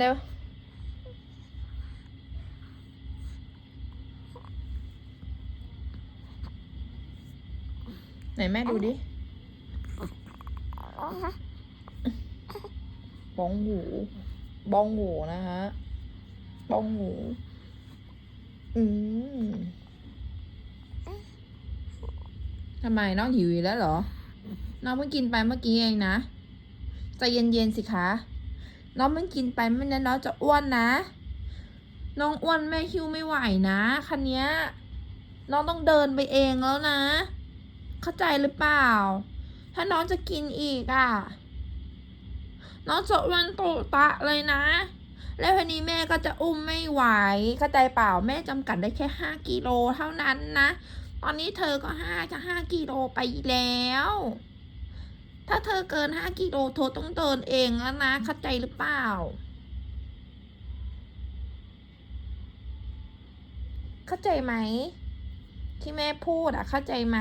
เร็วไหนแม่ดูดิบ้องหูบ้องหูนะฮะบ้องหูอืมทำไมน้องหิวอีกแล้วเหรอ น้องเพิ่งกินไปเมื่อกี้เองนะ ใจเย็นๆสิคะ น้องเพิ่งกินไปไม่นั้นน้องจะอ้วนนะ น้องอ้วนแม่คิ้วไม่ไหวนะคันเนี้ยน้องต้องเดินไปเองแล้วนะ เข้าใจหรือเปล่า ถ้าน้องจะกินอีกอะ น้องจะอ้วนโตตะเลยนะ แล้วทีนี้แม่ก็จะอุ้มไม่ไหว เข้าใจเปล่าแม่จำกัดได้แค่ห้ากิโลเท่านั้นนะ ตอนนี้เธอก็ห้าจะห้ากิโลไปแล้ว ถ้าเธอเกินห้ากิโลเธอต้องเดินเองแล้วนะเข้าใจหรือเปล่า เข้าใจไหม ที่แม่พูดอะเข้าใจไหม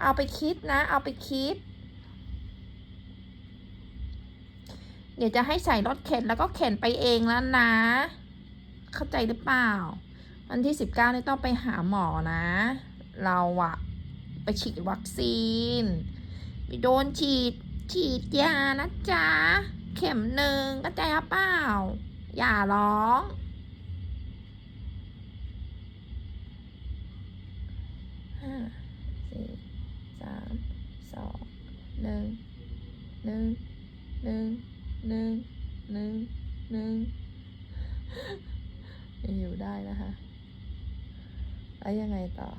เอาไปคิดนะ เอาไปคิด เดี๋ยวจะให้ใส่รถเข็นแล้วก็เข็นไปเองแล้วนะ เข้าใจหรือเปล่า วันที่สิบเก้านี่ต้องไปหาหมอนะ เราอะ ไปฉีดวัคซีน ไปโดนฉีด ฉีดยานะจ๊ะ เข็มหนึ่งก็ใจเปล่า อย่าร้องห้าสี่สามสองหนึ่งหนึ่งหนึ่งหนึ่งหนึ่งหนึ่งยังอยู่ได้นะคะ แล้วยังไงต่อ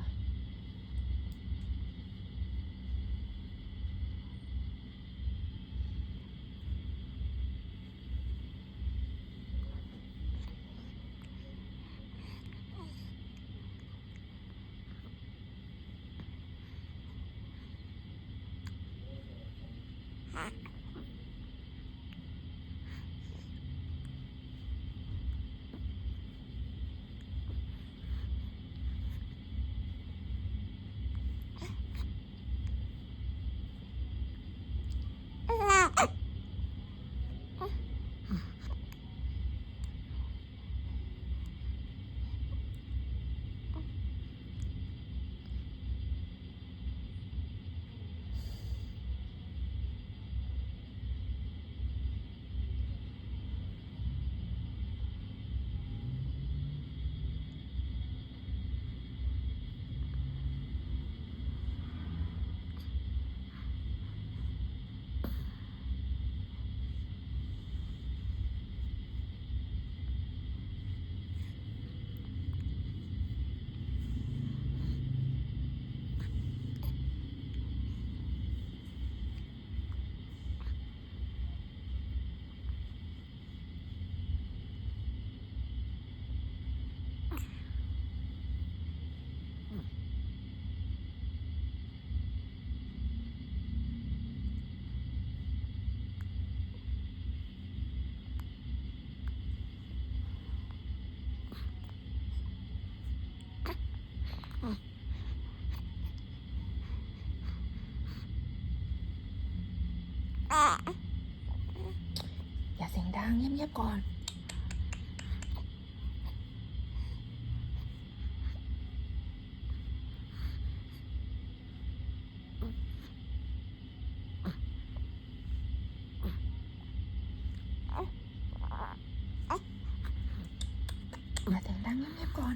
อย่าเสียงดังเงียบๆก่อนอย่าเสียงดังเงียบๆก่อน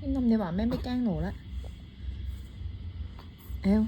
กินนมดีกว่าแม่ไม่แกล้งหนูละเอว